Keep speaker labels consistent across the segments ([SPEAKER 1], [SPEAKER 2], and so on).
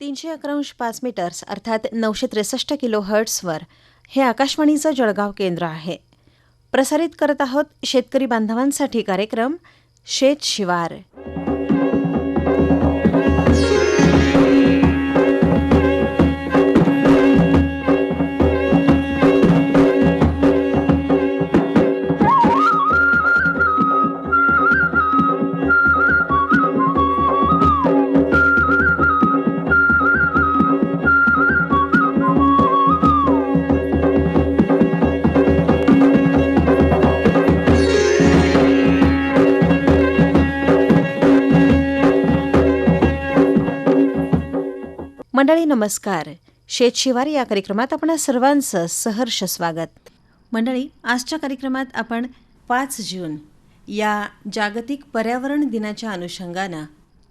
[SPEAKER 1] तीनशे अकरा अंश पाच मीटर्स अर्थात नऊशे त्रेसष्ट किलो हर्ट्सवर हे आकाशवाणीचं जळगाव केंद्र आहे. प्रसारित करत आहोत शेतकरी बांधवांसाठी कार्यक्रम शेत शिवार. मंडळी नमस्कार. शेतशिवार या कार्यक्रमात आपण सर्वांचं सहर्ष स्वागत. मंडळी आजच्या कार्यक्रमात आपण पाच जून या जागतिक पर्यावरण दिनाच्या अनुषंगानं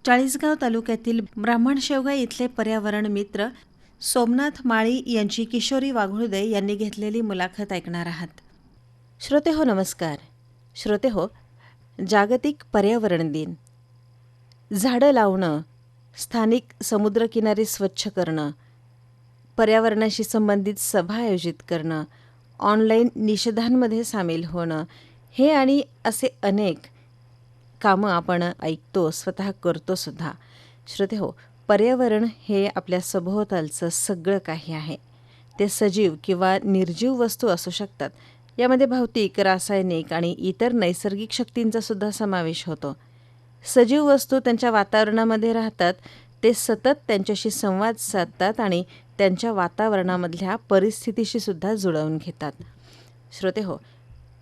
[SPEAKER 1] चाळीसगाव तालुक्यातील ब्राह्मण शेवगा इथले पर्यावरण मित्र सोमनाथ माळी यांची किशोरी वाघुळदे यांनी घेतलेली मुलाखत ऐकणार आहात. श्रोते हो नमस्कार. श्रोते हो जागतिक पर्यावरण दिन. झाडं लावणं स्थानिक समुद्रकिनारे स्वच्छ करणं पर्यावरणाशी संबंधित सभा आयोजित करणं ऑनलाईन निषेधांमध्ये सामील होणं हे आणि असे अनेक कामं आपण ऐकतो स्वतः करतो सुद्धा. श्रोते हो पर्यावरण हे आपल्या सभोवतालचं सगळं काही आहे. ते सजीव किंवा निर्जीव वस्तू असू शकतात. यामध्ये भौतिक रासायनिक आणि इतर नैसर्गिक शक्तींचा सुद्धा समावेश होतो. सजीव वस्तू त्यांच्या वातावरणामध्ये राहतात ते सतत त्यांच्याशी संवाद साधतात आणि त्यांच्या वातावरणामधल्या परिस्थितीशी सुद्धा जुळवून घेतात. श्रोते हो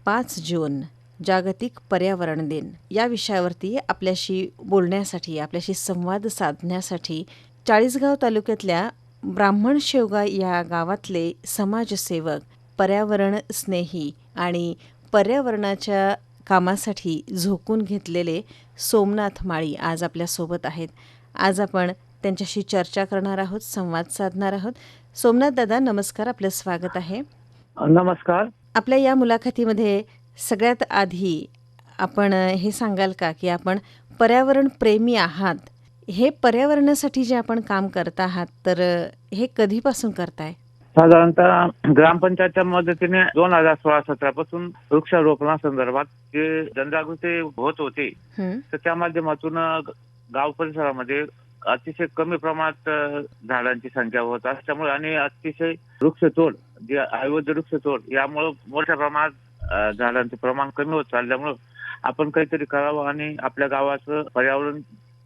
[SPEAKER 1] पाच जून जागतिक पर्यावरण दिन. या विषयावरती आपल्याशी बोलण्यासाठी आपल्याशी संवाद साधण्यासाठी चाळीसगाव तालुक्यातल्या ब्राह्मण शेवगा या गावातले समाजसेवक पर्यावरण स्नेही आणि पर्यावरणाच्या कामासाठी झोकून घेतलेले सोमनाथ माळी आज आपल्यासोबत आहेत. आज आपण त्यांच्याशी चर्चा करणार आहोत संवाद साधणार आहोत. सोमनाथ दादा नमस्कार आपलं स्वागत आहे.
[SPEAKER 2] नमस्कार.
[SPEAKER 1] आपल्या या मुलाखतीमध्ये सगळ्यात आधी आपण हे सांगाल का की आपण पर्यावरण प्रेमी आहात. हे पर्यावरणासाठी जे आपण काम करत आहात तर हे कधीपासून करताय?
[SPEAKER 2] साधारणतः ग्रामपंचायतच्या मदतीने दोन हजार सोळा सतरा पासून वृक्षारोपणासंदर्भात जे जनजागृती होत होती तर त्या माध्यमातून गाव परिसरामध्ये अतिशय कमी प्रमाणात झाडांची संख्या होत असल्यामुळे आणि अतिशय वृक्षतोड जे अवैध वृक्षतोड यामुळे मोठ्या प्रमाणात झाडांचे प्रमाण कमी होत चालल्यामुळं आपण काहीतरी करावं आणि आपल्या गावाचं पर्यावरण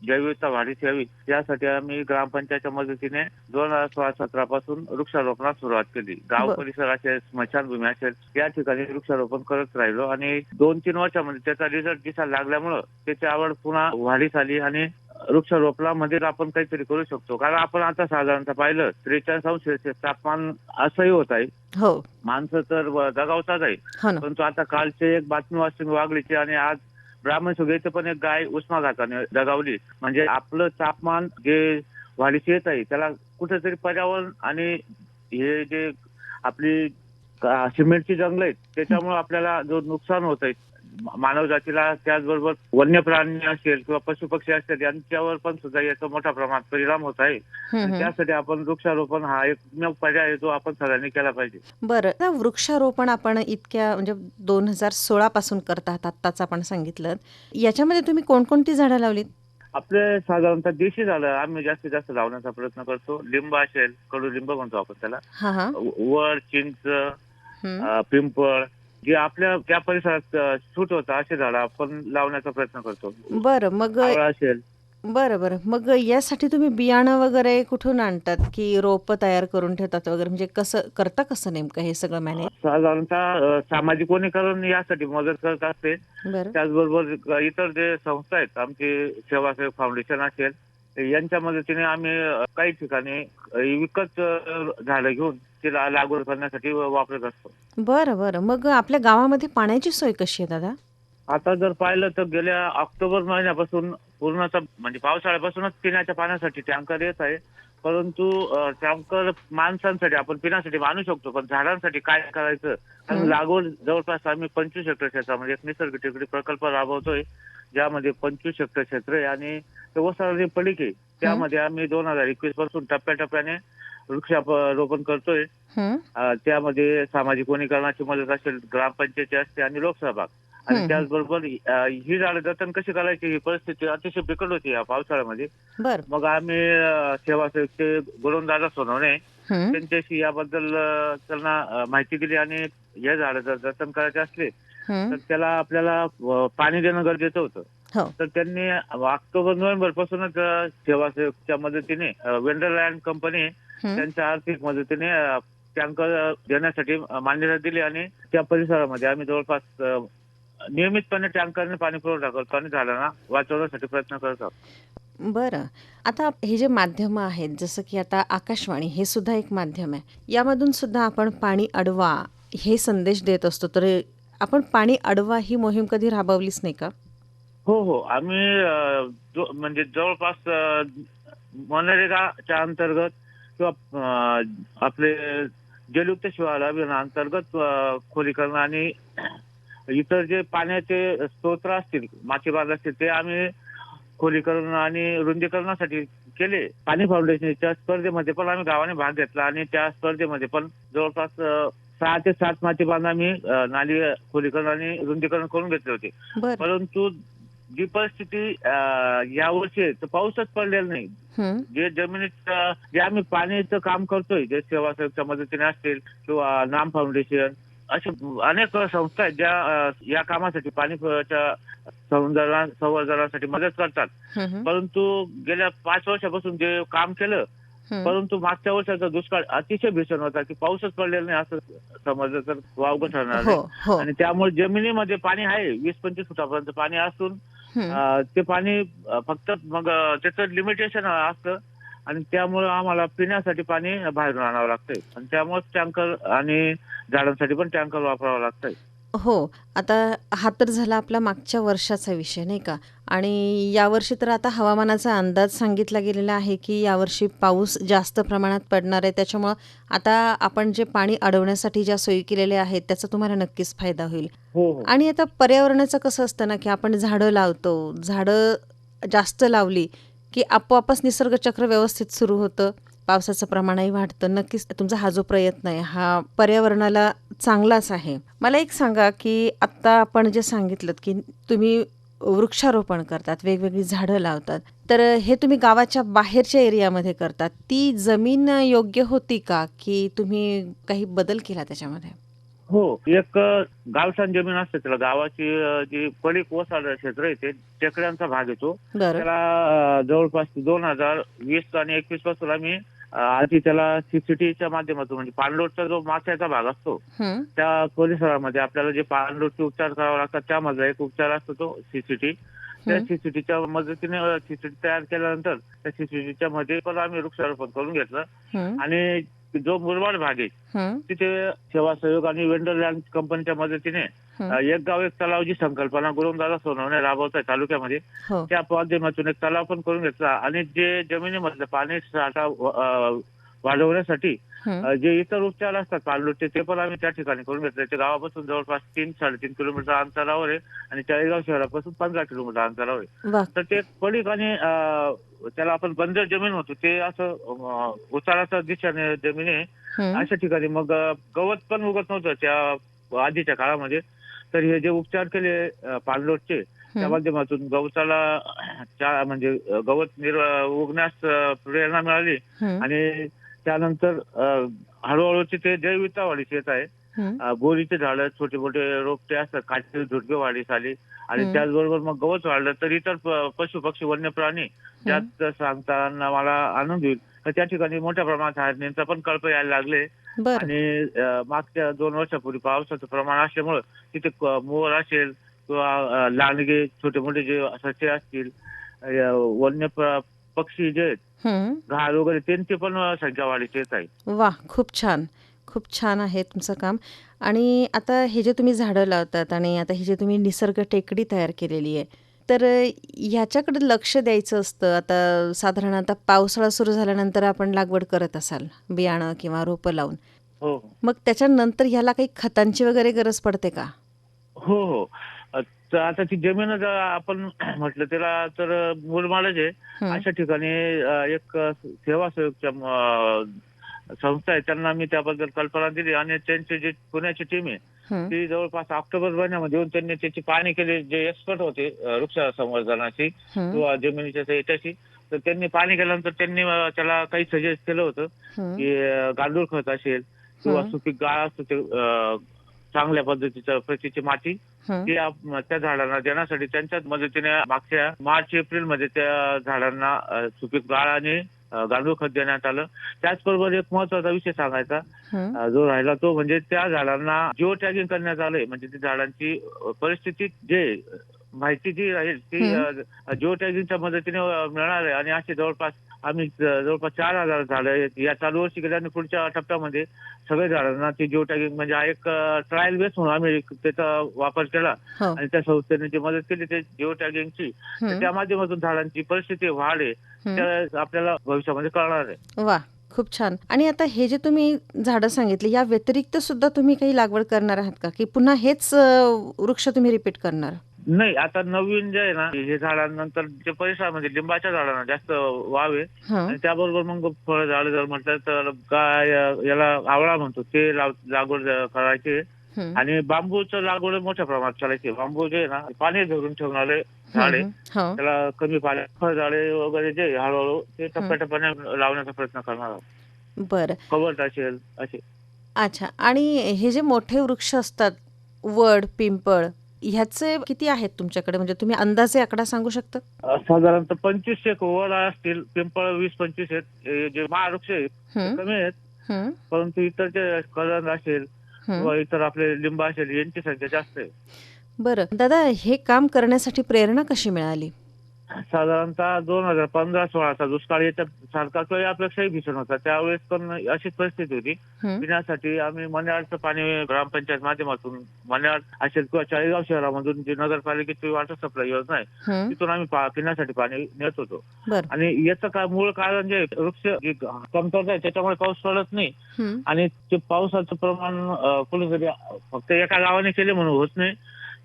[SPEAKER 2] जैविकता वाढीस यावी. यासाठी आम्ही ग्रामपंचायतच्या मदतीने दोन हजार सोळा सतरा पासून वृक्षारोपणास सुरुवात केली. गाव. परिसर असेल स्मशानभूमी असेल या ठिकाणी वृक्षारोपण करत राहिलो आणि दोन तीन वर्षामध्ये त्याचा रिझल्ट दिसायला लागल्यामुळं त्याची आवड पुन्हा वाढीस आली आणि वृक्षारोपणामध्ये आपण काहीतरी करू शकतो. कारण आपण आता साधारणतः पाहिलं त्रेचाळीस अंश सेल्सिअस तापमान असंही होत आहे.
[SPEAKER 1] हो.
[SPEAKER 2] माणसं तर दगावतात आहे
[SPEAKER 1] हो
[SPEAKER 2] परंतु आता कालचे एक बातमी वाचून वागलीची आणि आज ब्राह्मण सुगेचं पण एक गाय उष्माघाताने दगावली. म्हणजे आपलं तापमान जे वाढीस येत आहे त्याला कुठेतरी पर्यावरण आणि हे जे आपली सिमेंटची जंगल आहेत त्याच्यामुळे आपल्याला जो नुकसान होत आहे मानव जातीला त्याचबरोबर वन्य प्राणी असेल किंवा पशु पक्षी असतील यांच्यावर पण सुद्धा याचा मोठ्या प्रमाणात परिणाम होत आहे. त्यासाठी आपण वृक्षारोपण हा एकमेव पर्याय आहे जो आपण सगळ्यांनी केला पाहिजे.
[SPEAKER 1] बरं वृक्षारोपण आपण इतक्या म्हणजे दोन हजार सोळा पासून करतात आत्ताच आपण सांगितलं. याच्यामध्ये तुम्ही कोणकोणती झाडं लावलीत?
[SPEAKER 2] आपले साधारणतः देशी झाडं आम्ही जास्तीत जास्त लावण्याचा प्रयत्न करतो. लिंब असेल कडुलिंब म्हणतो आपण त्याला. व- वड चिंच पिंपळ जे आपल्या त्या परिसरात सूट होतं असे झाडं आपण लावण्याचा प्रयत्न करतो.
[SPEAKER 1] बरं मग
[SPEAKER 2] आवळा असेल.
[SPEAKER 1] बरं बरं. मग यासाठी तुम्ही बियाणं वगैरे कुठून आणतात की रोपं तयार करून ठेवतात वगैरे? म्हणजे कसं करता कसं नेमकं हे सगळं मॅनेज
[SPEAKER 2] साधारणतः अं, सामाजिक वनीकरण यासाठी मदत करत असते.
[SPEAKER 1] बरं.
[SPEAKER 2] त्याचबरोबर इतर जे संस्था आहेत आमची सेवासेवक फाउंडेशन असेल यांच्या मदतीने आम्ही अं, काही ठिकाणी अं, विकत झाडं घेऊन तिला लागवड करण्यासाठी वापरत असतो.
[SPEAKER 1] बरं बरं. मग आपल्या गावामध्ये पाण्याची सोय कशी आहे दादा?
[SPEAKER 2] आता जर पाहिलं तर गेल्या ऑक्टोबर महिन्यापासून पूर्णतः म्हणजे पावसाळ्यापासूनच पिण्याच्या पाण्यासाठी टँकर येत आहे. परंतु टँकर माणसांसाठी आपण पिण्यासाठी मानू शकतो पण झाडांसाठी काय करायचं? कारण. लागवड जवळपास आम्ही पंचवीस हेक्टर क्षेत्रामध्ये एक निसर्ग टेकडी प्रकल्प राबवतोय ज्यामध्ये पंचवीस हेक्टर क्षेत्र आहे आणि ते ओसाळी पडिके त्यामध्ये आम्ही दोन हजार एकवीसपासून टप्प्याटप्प्याने वृक्षारोपण करतोय. अ, त्यामध्ये सामाजिक वनीकरणाची मदत असेल ग्रामपंचायती असते आणि लोकसभा आणि. त्याचबरोबर अ, ही झाडं जतन कशी करायची ही परिस्थिती अतिशय बिकट होती या पावसाळ्यामध्ये.
[SPEAKER 1] बर.
[SPEAKER 2] मग आम्ही अ, सेवासेवकचे गोलंदाजा सोनवणे
[SPEAKER 1] हं,
[SPEAKER 2] त्यांच्याशी याबद्दल अ, त्यांना अ, माहिती दिली आणि हे झाडं जर जतन करायचे असले
[SPEAKER 1] हं,
[SPEAKER 2] तर त्याला आपल्याला अ, पाणी देणं गरजेचं होतं.
[SPEAKER 1] हो.
[SPEAKER 2] तर त्यांनी ऑक्टोबर नोव्हेंबर पासूनच सेवासेवकच्या मदतीने वेंडरलँड कंपनी
[SPEAKER 1] हं,
[SPEAKER 2] त्यांच्या आर्थिक मदतीने अ, टँकर देण्यासाठी मान्यता दिली आणि त्या परिसरामध्ये आम्ही जवळपास अ, नियमितपणे टँकरने पाणी पुरवठा करतो आणि झाडांना वाचवण्यासाठी प्रयत्न करत आहोत.
[SPEAKER 1] बरं. आता हे जे माध्यमं आहेत जसं की आता आकाशवाणी हे सुद्धा एक माध्यम आहे. यामधून सुद्धा आपण पाणी अडवा हे संदेश देत असतो तर आपण पाणी अडवा ही मोहीम कधी राबवलीच नाही का?
[SPEAKER 2] हो हो. आम्ही अ, जो- म्हणजे जवळपास अ, मनरेगाच्या अंतर्गत किंवा अ, आपले जलयुक्त शिवार अभियानाअंतर्गत अ, खोलीकरण आणि इतर जे पाण्याचे स्तोत्र असतील मासे बांध असतील ते आम्ही खोलीकरण आणि रुंदीकरणासाठी केले. पाणी फाउंडेशनच्या स्पर्धेमध्ये पण आम्ही गावाने भाग घेतला आणि त्या स्पर्धेमध्ये पण जवळपास अ, सहा ते सात माती बांध आम्ही अ, नाली खोलीकरण आणि रुंदीकरण करून घेतले होते.
[SPEAKER 1] बरं.
[SPEAKER 2] परंतु जी परिस्थिती अं, यावर्षी आहे, तर पाऊसच पडलेला नाही. जे जमिनीत जे आम्ही पाण्याचं काम करतोय जे सेवासेवकच्या मदतीने असतील किंवा नाम फाउंडेशन अशा अनेक संस्था आहेत ज्या या कामासाठी संवर्धना संवर्धनासाठी मदत करतात. परंतु गेल्या पाच वर्षापासून जे काम केलं. परंतु मागच्या वर्षाचा दुष्काळ अतिशय भीषण होता की पाऊसच पडलेला नाही असं समजलं तर वावगं ठरणार
[SPEAKER 1] हो हो.
[SPEAKER 2] आणि त्यामुळे जमिनीमध्ये पाणी आहे वीस पंचवीस फुटापर्यंत पाणी असून अं, ते पाणी फक्त मग त्याचं लिमिटेशन असतं. आणि त्यामुळे आम्हाला पिण्यासाठी पाणी बाहेरून आणावं लागतंय. आणि त्यामुळे टँकर आणि झाडांसाठी पण टँकर वापरावं लागतंय.
[SPEAKER 1] हो आता हा तर झाला आपला मागच्या वर्षाचा विषय नाही का? आणि यावर्षी तर आता हवामानाचा अंदाज सांगितला गेलेला आहे की यावर्षी पाऊस जास्त प्रमाणात पडणार आहे. त्याच्यामुळं आता आपण जे पाणी अडवण्यासाठी ज्या सोयी केलेल्या आहेत त्याचा तुम्हाला नक्कीच फायदा होईल.
[SPEAKER 2] हो हो.
[SPEAKER 1] आणि आता पर्यावरणाचं कसं असतं ना की आपण झाडं लावतो झाडं जास्त लावली की आपोआपच निसर्गचक्र व्यवस्थित सुरू होतं. पावसाचं प्रमाणही वाढतं. नक्कीच तुमचा हा जो प्रयत्न आहे हा पर्यावरणाला चांगलाच आहे. मला एक सांगा की आत्ता आपण जे सांगितलं की तुम्ही वृक्षारोपण करतात वेगवेगळी झाडं लावतात. तर हे तुम्ही गावाच्या बाहेरच्या एरियामध्ये करतात. ती जमीन योग्य होती का की तुम्ही काही बदल केला त्याच्यामध्ये?
[SPEAKER 2] हो एक गावठाण जमीन असते त्याला. गावाची जी पडीक ओसाड क्षेत्र आहे ते टेकड्यांचा भाग येतो त्याला जवळपास दोन हजार वीस आणि एकवीसपासून आम्ही आधी त्याला सीसीटीच्या माध्यमातून म्हणजे पाणलोटचा जो माथ्याचा भाग असतो
[SPEAKER 1] हं,
[SPEAKER 2] त्या परिसरामध्ये आपल्याला जे पाणलोटचे उपचार करावे लागतात त्यामधला एक उपचार असतो तो सीसीटी. त्या
[SPEAKER 1] हं.
[SPEAKER 2] सीसीटीच्या मदतीने सीसीटी तयार केल्यानंतर त्या सीसीटीच्या मध्ये पण आम्ही वृक्षारोपण करून घेतलं.
[SPEAKER 1] हं,
[SPEAKER 2] आणि जो मुरबाड भाग आहे
[SPEAKER 1] हं,
[SPEAKER 2] तिथे सेवा सहयोग आणि वेंडरलँड कंपनीच्या मदतीने एक गाव एक तलाव जी संकल्पना गुरुदादा सोनवणे राबवत आहे तालुक्यामध्ये.
[SPEAKER 1] हो.
[SPEAKER 2] त्या माध्यमातून एक तलाव पण करून घेतला. आणि जे जमिनीमधलं पाणी साठा वाढवण्यासाठी जे इतर उपचार असतात पाणलोटचे ते पण आम्ही त्या ठिकाणी करून घेतले. ते गावापासून जवळपास तीन साडेतीन किलोमीटर अंतरावर आहे. आणि चाळीसगाव शहरापासून पंधरा किलोमीटर अंतरावर आहे. तर ते पडीक आणि त्याला आपण बंजर जमीन होतो ते असं अ, उताराच्या दिशेने जमीन आहे. अशा ठिकाणी मग गवत पण उगत नव्हतं त्या आधीच्या काळामध्ये. तर हे जे उपचार केले पाणलोटचे त्या. माध्यमातून गवताला म्हणजे गवत निर उगण्यास प्रेरणा मिळाली. आणि त्यानंतर हळूहळू तिथे जैविकता वाढीस येत आहे. बोरीचे झाडं छोटे मोठे रोपटे असतात काठी झुडपे वाढीस आली. आणि. त्याचबरोबर मग गवत वाढलं तर इतर पशु पक्षी वन्य प्राणी ज्यात सांगताना मला आनंद होईल. तर त्या ठिकाणी मोठ्या प्रमाणात हरणींचा पण कळप यायला लागले. आणि मागच्या दोन वर्षापूर्वी पावसाचं प्रमाण असल्यामुळं तिथे मोर असेल किंवा लांडगे छोटे मोठे जे ससे असतील वन्य पक्षी जे आहेत. घाल वगैरे त्यांची पण संख्या वाढीस येत आहे.
[SPEAKER 1] वा खूप छान. खूप छान आहे तुमचं काम. आणि आता हे जे तुम्ही झाडं लावतात आणि आता ही जे तुम्ही निसर्ग टेकडी तयार केलेली आहे तर ह्याच्याकडे लक्ष द्यायचं असतं. आता साधारण आता पावसाळा सुरू झाल्यानंतर आपण लागवड करत असाल बियाणं किंवा रोपं लावून.
[SPEAKER 2] हो.
[SPEAKER 1] मग त्याच्यानंतर ह्याला काही खतांची वगैरे गरज पडते का?
[SPEAKER 2] हो हो. तर आता ती जमीन आपण म्हटलं त्याला तर मुलमालच आहे. अशा ठिकाणी एक अ, संस्था आहे त्यांना मी त्याबद्दल कल्पना दिली आणि त्यांची जी पुण्याची टीम आहे ती जवळपास ऑक्टोबर महिन्यामध्ये येऊन त्यांनी त्याची पाहणी केली जे एक्सपर्ट होते वृक्ष संवर्धनाची किंवा जमिनीच्या याच्याशी तर त्यांनी पाहणी केल्यानंतर त्यांनी त्याला काही सजेस्ट केलं होतं की गांडूळ खत असेल किंवा. सुपीक गाळ असतो ते चांगल्या पद्धतीचं प्रतीची माती. ती त्या झाडांना देण्यासाठी त्यांच्याच मदतीने मागच्या मार्च एप्रिलमध्ये त्या झाडांना सुपीक गाळ आणि गांडूळ खत देण्यात आलं. त्याचबरोबर एक महत्त्वाचा विषय सांगायचा. जो राहिला तो म्हणजे त्या झाडांना जिओ टॅगिंग करण्यात आलंय. म्हणजे ती झाडांची परिस्थिती जे माहिती जी राहील ती जिओ टॅगिंगच्या मदतीने मिळणार आहे. आणि असे जवळपास आम्ही जवळपास चार हजार झाडं या चालू वर्षी केल्या आणि पुढच्या टप्प्यामध्ये सगळ्या झाडांना ती जिओ टॅगिंग म्हणजे हा एक ट्रायल बेस म्हणून आम्ही त्याचा वापर केला.
[SPEAKER 1] हो.
[SPEAKER 2] आणि त्या संस्थेने जी मदत केली ते जिओ टॅगिंगची तर
[SPEAKER 1] हं,
[SPEAKER 2] त्या माध्यमातून झाडांची परिस्थिती वाढ आहे. त्या आपल्याला भविष्यामध्ये कळणार आहे.
[SPEAKER 1] वा खूप छान. आणि आता हे जे तुम्ही झाडं सांगितली या व्यतिरिक्त सुद्धा तुम्ही काही लागवड करणार आहात का? की पुन्हा हेच वृक्ष तुम्ही रिपीट करणार?
[SPEAKER 2] नाही आता नवीन जे आहे ना हे झाडांनंतर जे परिसरामध्ये लिंबाच्या झाडांना जास्त वाव आहे.
[SPEAKER 1] हं,
[SPEAKER 2] आणि त्याबरोबर मग फळ झाड जर म्हटलं तर काय याला आवळा म्हणतो ते लाव- लागवड करायची आणि बांबूचं लागवड मोठ्या प्रमाणात करायची बांबू जे आहे ना पाणी धरून ठेवणारे झाड आहे.
[SPEAKER 1] हो.
[SPEAKER 2] त्याला कमी पाणी फळ झाडे वगैरे जे आहे, हळूहळू ते टप्प्याटप्प्याने लावण्याचा प्रयत्न करणार आहोत.
[SPEAKER 1] बरं.
[SPEAKER 2] कवट असेल असे.
[SPEAKER 1] अच्छा. आणि हे जे मोठे वृक्ष असतात वड पिंपळ ह्याचे किती आहेत तुमच्याकडे? म्हणजे तुम्ही अंदाजे आकडा सांगू शकता?
[SPEAKER 2] साधारणतः पंचवीस एक वड असतील पिंपळ वीस पंचवीस आहेत जे महावृक्ष आहेत ते कमी आहेत.
[SPEAKER 1] हं,
[SPEAKER 2] परंतु इतर जे कलंद असेल
[SPEAKER 1] हं.
[SPEAKER 2] किंवा इतर आपले लिंब असेल यांची संख्या जास्त आहे.
[SPEAKER 1] बरं. दादा हे काम करण्यासाठी प्रेरणा कशी मिळाली?
[SPEAKER 2] साधारणतः दोन हजार पंधरा सोळाचा दुष्काळ याच्या सारखा किंवा यापेक्षाही भीषण होता. त्यावेळेस पण अशीच परिस्थिती होती. पिण्यासाठी आम्ही मन्याडचं पाणी ग्रामपंचायत माध्यमातून मन्याड असेल किंवा चाळीसगाव शहरामधून जी नगरपालिकेची वॉटर सप्लाय योजना आहे तिथून आम्ही पिण्यासाठी पाणी नेत होतो. आणि याचं काय मूळ कारण जे वृक्ष कमतरता आहे त्याच्यामुळे पाऊस पडत नाही. आणि ते पावसाचं प्रमाण कुठेतरी फक्त एका गावाने केले म्हणून होत नाही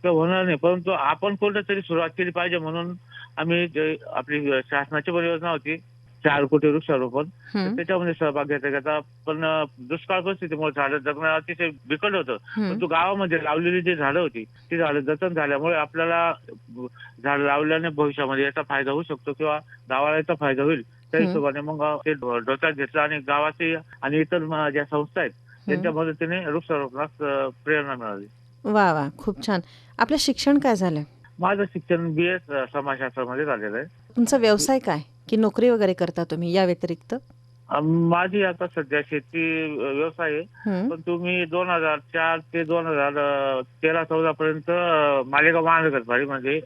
[SPEAKER 2] किंवा होणार नाही. परंतु आपण कुठेतरी सुरुवात केली पाहिजे म्हणून आम्ही जे आपली शासनाची पण योजना होती चार कोटी वृक्षारोपण. तर त्याच्यामध्ये सहभाग घेता घेता पण दुष्काळ परिस्थितीमुळे झाडं जगणं अतिशय बिकट होतं. परंतु गावामध्ये लावलेली जी झाडं होती ती झाडं जतन झाल्यामुळे आपल्याला झाड लावल्याने भविष्यामध्ये याचा फायदा होऊ शकतो किंवा गावाला याचा फायदा होईल. त्या. हिशोबाने मग ते डोक्यात घेतलं आणि गावाचे आणि इतर ज्या संस्था आहेत त्यांच्या मदतीने वृक्षारोपणास प्रेरणा मिळाली.
[SPEAKER 1] वा वा. खूप छान. आपलं शिक्षण काय झालं?
[SPEAKER 2] माझं शिक्षण बी एस समाजशास्त्रामध्ये झालेलं आहे.
[SPEAKER 1] तुमचा व्यवसाय काय? की नोकरी वगैरे करता तुम्ही या व्यतिरिक्त?
[SPEAKER 2] माझी आता सध्या शेती अं, व्यवसाय आहे.
[SPEAKER 1] हं,
[SPEAKER 2] पण तुम्ही दोन हजार चार ते दोन हजार तेरा चौदा पर्यंत अं, मालेगाव महानगरपालिकेमध्ये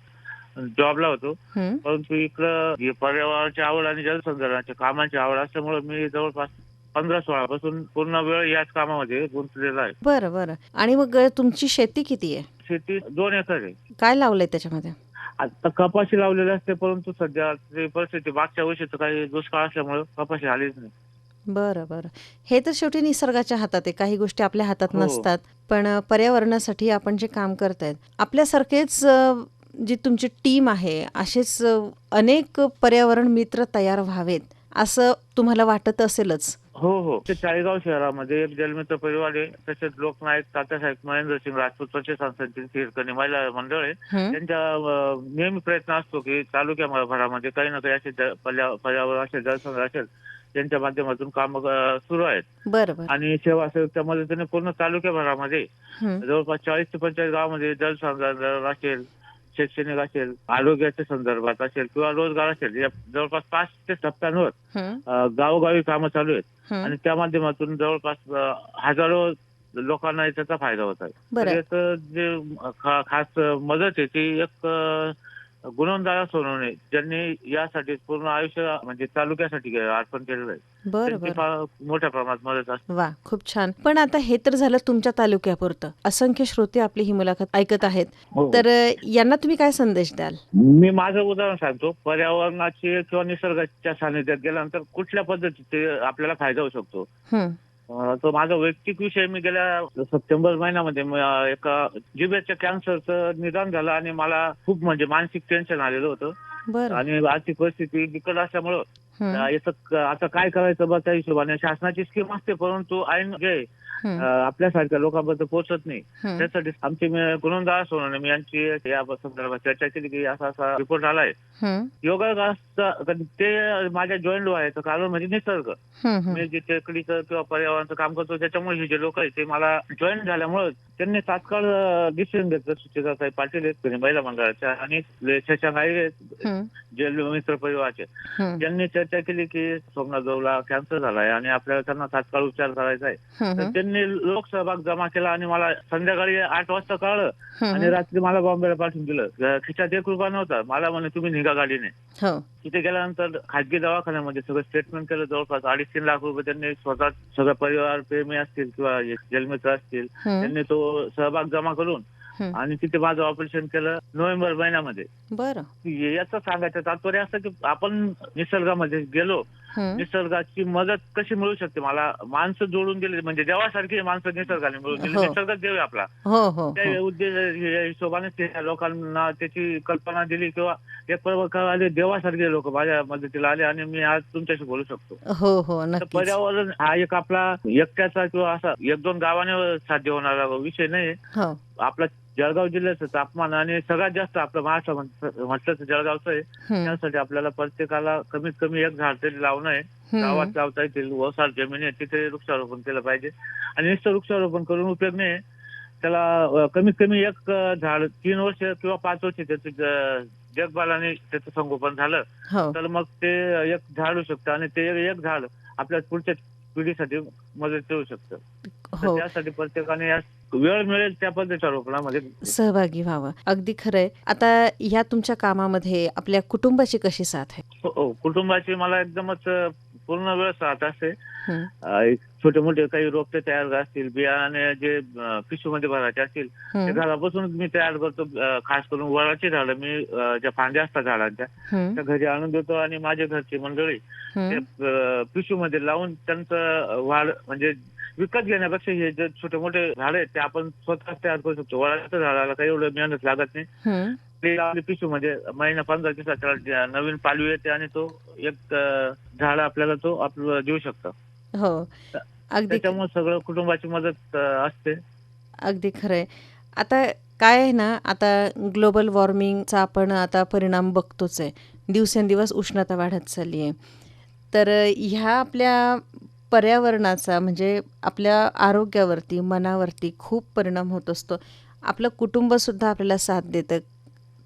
[SPEAKER 2] जॉबला होतो.
[SPEAKER 1] हं.
[SPEAKER 2] परंतु इकडं हे पर्यावरणाची आवड आणि जलसंधारणाच्या कामाची आवड असल्यामुळे मी जवळपास पंधरा सोळा पासून पूर्ण वेळ याच कामामध्ये गुंतलेला आहे.
[SPEAKER 1] बरं बरं. आणि मग तुमची शेती किती आहे?
[SPEAKER 2] शेती दोन एकर आहे.
[SPEAKER 1] काय लावलंय त्याच्यामध्ये?
[SPEAKER 2] आता कपाशी लावलेली असते परंतु सध्या परिस्थिती मागच्या वर्षीचं काही दुष्काळ असल्यामुळे कपाशी आलीच नाही.
[SPEAKER 1] बरं बरं. हे तर शेवटी निसर्गाच्या हातात आहे. काही गोष्टी आपल्या हातात
[SPEAKER 2] हो.
[SPEAKER 1] नसतात. पण पर्यावरणासाठी आपण जे काम करतायत आपल्यासारखेच जी तुमची टीम आहे असेच अनेक पर्यावरण मित्र तयार व्हावेत असं तुम्हाला वाटत असेलच.
[SPEAKER 2] हो हो. ते चाळीगाव शहरामध्ये एक जलमित्र परिवार आहे. तसेच लोकनायक तात्यासाहेब महेंद्रसिंग राजपूत प्रशासन हिरकणी महिला मंडळ आहे. त्यांच्या नेहमी प्रयत्न असतो की तालुक्या भरामध्ये काही ना काही असे पर्यावरण असेल जलसंधारण असेल त्यांच्या माध्यमातून काम सुरू आहेत. आणि सेवा सेवकच्या मदतीने पूर्ण तालुक्याभरामध्ये जवळपास चाळीस ते पंचाळीस गावामध्ये जलसंधारण असेल शैक्षणिक असेल आरोग्याच्या संदर्भात असेल किंवा रोजगार असेल या जवळपास पाच ते टप्प्यांवर गावोगावी कामं चालू आहेत. आणि त्या माध्यमातून जवळपास हजारो लोकांना त्याचा फायदा होत आहे. जे खास मदत आहे ती एक अं, गुणवंतारा सोनवणे ज्यांनी यासाठी पूर्ण आयुष्य म्हणजे तालुक्यासाठी अर्पण केलेलं आहे.
[SPEAKER 1] बरं
[SPEAKER 2] त्यांची
[SPEAKER 1] बरं.
[SPEAKER 2] फार मोठ्या प्रमाणात मदत असते.
[SPEAKER 1] वा खूप छान. पण आता हे तर झालं तुमच्या तालुक्यापुरतं. असंख्य श्रोते आपली ही मुलाखत ऐकत आहेत.
[SPEAKER 2] हो.
[SPEAKER 1] तर अ, यांना तुम्ही काय संदेश द्याल?
[SPEAKER 2] मी माझं उदाहरण सांगतो. पर्यावरणाचे किंवा निसर्गाच्या सानिध्यात गेल्यानंतर कुठल्या पद्धतीचे आपल्याला फायदा होऊ शकतो?
[SPEAKER 1] हं,
[SPEAKER 2] तो माझा वैयक्तिक विषय मी गेल्या सप्टेंबर महिन्यामध्ये एका जिभेच्या कॅन्सरचं निदान झालं आणि मला खूप म्हणजे मानसिक टेन्शन आलेलं होतं.
[SPEAKER 1] बरं.
[SPEAKER 2] आणि आर्थिक परिस्थिती बिकट असल्यामुळं याचं आता काय करायचं बा त्या हिशोबाने? शासनाची स्कीम असते परंतु ऐन जे आपल्यासारख्या लोकांपर्यंत पोहोचत नाही. त्यासाठी आमचे गुणवंत सोनवणे मी यांची या संदर्भात चर्चा केली की असा असा रिपोर्ट आलाय. योगाचा ते माझ्या जॉईंट व्हायचं कारण म्हणजे निसर्ग. मी जे टेकडीचं किंवा पर्यावरणाचं काम करतो त्याच्यामुळे हे जे लोक आहेत ते मला जॉईन झाल्यामुळे त्यांनी तात्काळ डिसिजन घेतलं. सुचिताताई पाटील आहेत महिला मंडळाच्या आणि शशांक आईरे आहेत जे मित्र परिवाराचे. त्यांनी चर्चा केली की सोमनाथ गौला कॅन्सर झालाय आणि आपल्याला त्यांना तात्काळ उपचार करायचा आहे. तर त्यांनी लोकसहभाग जमा केला आणि मला संध्याकाळी आठ वाजता कळलं आणि रात्री मला बॉम्बेला पाठवून दिलं. खिशात एक रुपया नव्हता. मला म्हणे तुम्ही निघा गाडीने.
[SPEAKER 1] हो.
[SPEAKER 2] तिथे गेल्यानंतर खाजगी दवाखान्यामध्ये सगळं स्टेटमेंट केलं. जवळपास अडीच तीन लाख रुपये त्यांनी स्वतः सगळं परिवार प्रेमी असतील किंवा जलमित्र असतील त्यांनी तो सहभाग जमा करून
[SPEAKER 1] हं.
[SPEAKER 2] आणि तिथे माझं ऑपरेशन केलं नोव्हेंबर महिन्यामध्ये.
[SPEAKER 1] बरं.
[SPEAKER 2] याचं सांगायचं तात्पर्य असं की आपण निसर्गामध्ये गेलो
[SPEAKER 1] हं,
[SPEAKER 2] निसर्गाची मदत कशी मिळू शकते? मला माणसं जोडून दिली म्हणजे देवासारखी माणसं निसर्गाने मिळून दिली.
[SPEAKER 1] हो.
[SPEAKER 2] निसर्गच देव आहे आपला.
[SPEAKER 1] हो हो
[SPEAKER 2] त्या
[SPEAKER 1] हो.
[SPEAKER 2] उद्देश या हिशोबाने त्या लोकांना त्याची कल्पना दिली किंवा एक प्रकार आले देवासारखे लोक माझ्या मदतीला आले आणि मी आज तुमच्याशी बोलू शकतो.
[SPEAKER 1] हो हो
[SPEAKER 2] तर
[SPEAKER 1] नक्कीच.
[SPEAKER 2] पर्यावरण हा एक आपला एकट्याचा किंवा असा एक दोन गावाने साध्य होणारा विषय नाही.
[SPEAKER 1] हो.
[SPEAKER 2] आपला जळगाव जिल्ह्याचं तापमान आणि सगळ्यात जास्त आपलं महाराष्ट्र म्हटलं तर जळगावचं आहे. त्यासाठी आपल्याला प्रत्येकाला कमीत कमी एक झाड तरी लावणं आहे. गावात लावता येतील ओसाड जमीन आहे तिथे वृक्षारोपण केलं पाहिजे. आणि नुसतं वृक्षारोपण करून उपयोग नाही. त्याला कमीत कमी एक झाड तीन वर्ष किंवा पाच वर्ष त्याचं जगबालाने त्याचं संगोपन झालं
[SPEAKER 1] हो.
[SPEAKER 2] तर मग ते एक झाड होऊ शकतं आणि ते एक झाड आपल्या पुढच्या पिढीसाठी मदत करू शकतं.
[SPEAKER 1] हो.
[SPEAKER 2] त्यासाठी प्रत्येकाने या वेळ मिळेल त्या पद्धतीच्या रोपणामध्ये
[SPEAKER 1] सहभागी व्हावं. अगदी खरंय. आता या तुमच्या कामामध्ये आपल्या कुटुंबाची कशी साथ आहे?
[SPEAKER 2] हो, हो. कुटुंबाची मला एकदमच पूर्ण वेळ साथ असते.
[SPEAKER 1] हं,
[SPEAKER 2] अं, छोटे मोठे काही रोपटे तयार असतील बियाणे जे पिशूमध्ये भरायचे असतील ते
[SPEAKER 1] हं,
[SPEAKER 2] घरापासूनच मी तयार करतो. अं, खास करून वडाची झाडं मी अं, ज्या फांद्या असतात झाडांच्या
[SPEAKER 1] हं,
[SPEAKER 2] त्या घरी आणून देतो आणि माझ्या घरची मंडळी ते
[SPEAKER 1] हं,
[SPEAKER 2] पिशूमध्ये लावून त्यांचं वाढ म्हणजे विकत घेण्यापेक्षा हे जे छोटे मोठे झाड आहेत ते आपण स्वतः तयार करू शकतो. वडाच्या झाडाला काही एवढं मेहनत लागत नाही. ते पिशू मध्ये महिना पंधरा दिवसात त्याला नवीन पालवी येते आणि तो एक झाड आपल्याला तो आपलं देऊ शकतं.
[SPEAKER 1] हो. अगदी
[SPEAKER 2] त्याच्यामुळे सगळं कुटुंबाची मदत असते.
[SPEAKER 1] अगदी खरंय. आता काय आहे ना आता ग्लोबल वॉर्मिंगचा आपण आता परिणाम बघतोच आहे. दिवसेंदिवस उष्णता वाढत चालली आहे तर ह्या आपल्या पर्यावरणाचा म्हणजे आपल्या आरोग्यावरती मनावरती खूप परिणाम होत असतो. आपलं कुटुंबसुद्धा आपल्याला साथ देतं.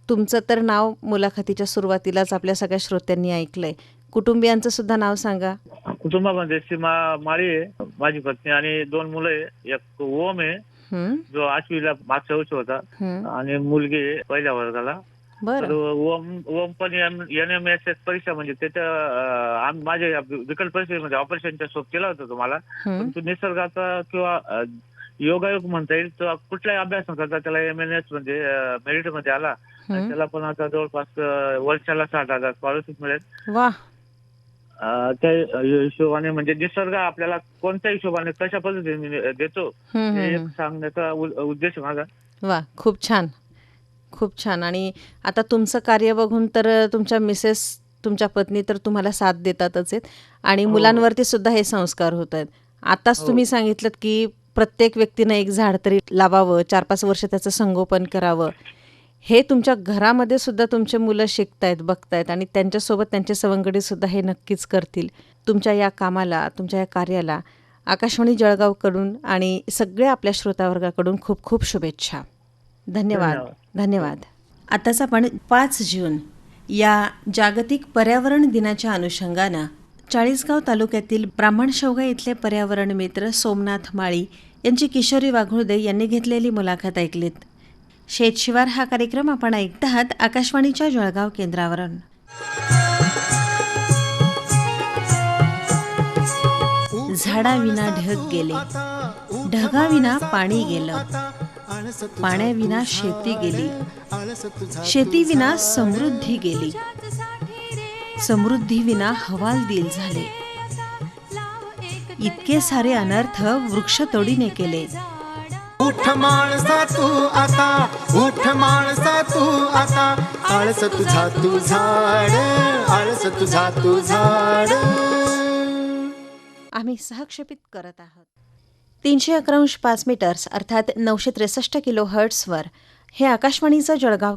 [SPEAKER 1] तुमचं तर नाव मुलाखतीच्या सुरुवातीलाच आपल्या सगळ्या श्रोत्यांनी ऐकलंय. कुटुंबियांचं सुद्धा नाव सांगा.
[SPEAKER 2] कुटुंबामध्ये सीमा माळी आहे माझी पत्नी आणि दोन मुलं आहे. एक ओम आहे जो आठवीला मागच्या वर्षी होता. आणि मुलगी पहिल्या वर्गाला. तर
[SPEAKER 1] बरं
[SPEAKER 2] ओम ओम पण एन एम एस एस परीक्षा म्हणजे त्याच्या अं, आम- माझ्या या विकल्प परीक्षेमध्ये ऑपरेशनचा शोध केला होता तुम्हाला.
[SPEAKER 1] हं,
[SPEAKER 2] पण तो निसर्गाचा किंवा अं, योगायोग म्हणता येईल तर कुठलाही अभ्यास न करता त्याला एम एन एस म्हणजे मेरिटमध्ये आला. आणि. त्याला पण आता जवळपास अं, वर्षाला साठ हजार स्कॉलरशिप मिळेल.
[SPEAKER 1] वा.
[SPEAKER 2] अं, त्या हिशोबाने म्हणजे निसर्ग आपल्याला कोणत्या हिशोबाने कशा पद्धतीने देतो
[SPEAKER 1] हं,
[SPEAKER 2] एक. सांगण्याचा उ- उद्देश माझा.
[SPEAKER 1] वा खूप छान. खूप छान. आणि आता तुमचं कार्य बघून तर तुमच्या मिसेस तुमच्या पत्नी तर तुम्हाला साथ देतातच आहेत. आणि
[SPEAKER 2] हो.
[SPEAKER 1] मुलांवरती सुद्धा हे संस्कार होत आहेत आताच
[SPEAKER 2] हो.
[SPEAKER 1] तुम्ही सांगितलं की प्रत्येक व्यक्तीनं एक झाड तरी लावावं चार पाच वर्ष त्याचं संगोपन करावं. हे तुमच्या घरामध्ये सुद्धा तुमचे मुलं शिकतायत बघतायत आणि त्यांच्यासोबत त्यांचे सवंगडी सुद्धा हे नक्कीच करतील. तुमच्या या कामाला तुमच्या या कार्याला आकाशवाणी जळगावकडून आणि सगळ्या आपल्या श्रोतावर्गाकडून खूप खूप शुभेच्छा
[SPEAKER 2] धन्यवाद.
[SPEAKER 1] धन्यवाद. आताच आपण पाच जून या जागतिक पर्यावरण दिनाच्या अनुषंगानं चाळीसगाव तालुक्यातील ब्राह्मणशौगा इथले पर्यावरण मित्र सोमनाथ माळी यांची किशोरी वाघुळदे यांनी घेतलेली मुलाखत ऐकलीत. शेतशिवार हा कार्यक्रम आपण ऐकत आहात आकाशवाणीच्या जळगाव केंद्रावरून. झाडाविना ढग गेले. ढगाविना पाणी गेलं. पाण्याविना शेती गेली. शेतीविना समृद्धी गेली. समृद्धीविना हवालदिल झाले. इतके सारे अनर्थ वृक्षतोडीने केले.
[SPEAKER 3] उठ माणसा तू आता उठ माणसा तू आता. आळस तुझा तू झाड आळस तुझा तू झाड.
[SPEAKER 1] आम्ही सहक्षेपित करत आहोत. तीनशे अकरा अंश पाच मीटर्स अर्थात नऊशे त्रेसष्ट किलो हर्ट्सवर हे आकाशवाणीचं जळगाव